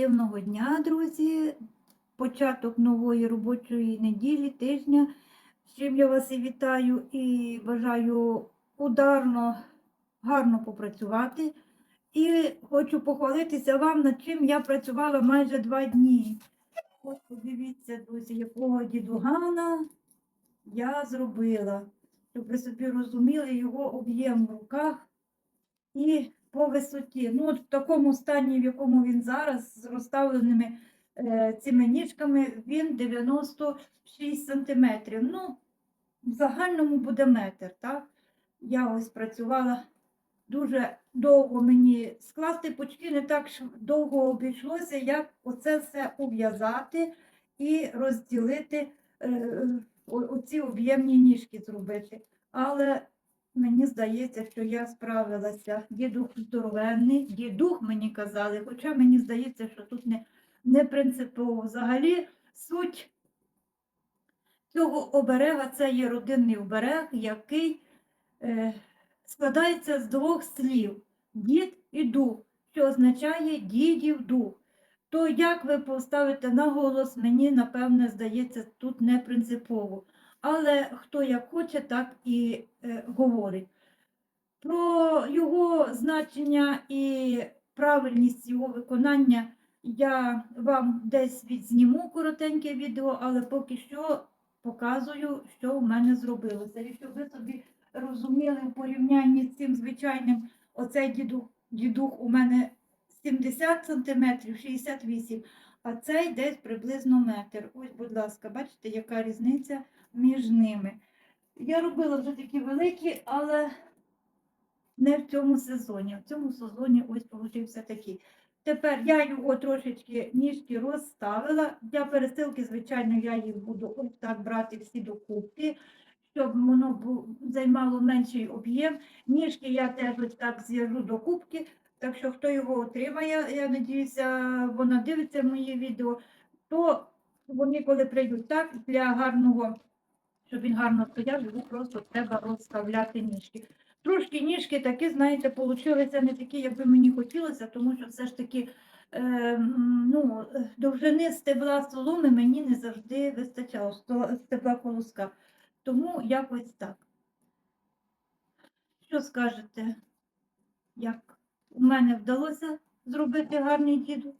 Позитивного дня, друзі. Початок нової робочої неділі, тижня. Чим я вас і вітаю і бажаю ударно, гарно попрацювати. І хочу похвалитися вам, над чим я працювала майже два дні. Ось подивіться, друзі, якого дідугана я зробила, щоб ви собі розуміли його об'єм в руках і по висоті. Ну, от в такому стані, в якому він зараз, з розставленими е, цими ніжками, він 96 сантиметрів. Ну, в загальному буде метр, так? Я ось працювала дуже довго мені скласти пучки, не так довго обійшлося, як оце все ув'язати і розділити, е, оці об'ємні ніжки зробити. Але Мені здається, що я справилася. Дідух здоровенний, дідух мені казали, хоча мені здається, що тут не, не принципово. Взагалі суть цього оберега це є родинний оберег, який е, складається з двох слів дід і дух, що означає дідів дух. То як ви поставите наголос, мені напевне здається, тут не принципово. Але хто як хоче, так і е, говорить. Про його значення і правильність його виконання я вам десь відзніму коротеньке відео, але поки що показую, що в мене зробилося. І щоб ви собі розуміли в порівнянні з цим звичайним, оцей дідух, дідух у мене 70 см, 68 а цей десь приблизно метр. Ось, будь ласка, бачите, яка різниця між ними. Я робила вже такі великі, але не в цьому сезоні. В цьому сезоні ось получився такий. Тепер я його трошечки ніжки розставила. Для пересилки, звичайно, я їх буду ось так брати всі докупки, щоб воно займало менший об'єм. Ніжки я теж ось так зв'яжу до кубки. Так що хто його отримає, я надіюся, вона дивиться мої відео, то вони, коли прийдуть так, для гарного, щоб він гарно стояв, його просто треба розставляти ніжки. Трошки ніжки такі, знаєте, получилися не такі, як би мені хотілося, тому що все ж таки е, ну, довжини стебла соломи мені не завжди вистачало, стебла колоска. Тому якось так. Що скажете, як мене вдалося зробити гарний діду?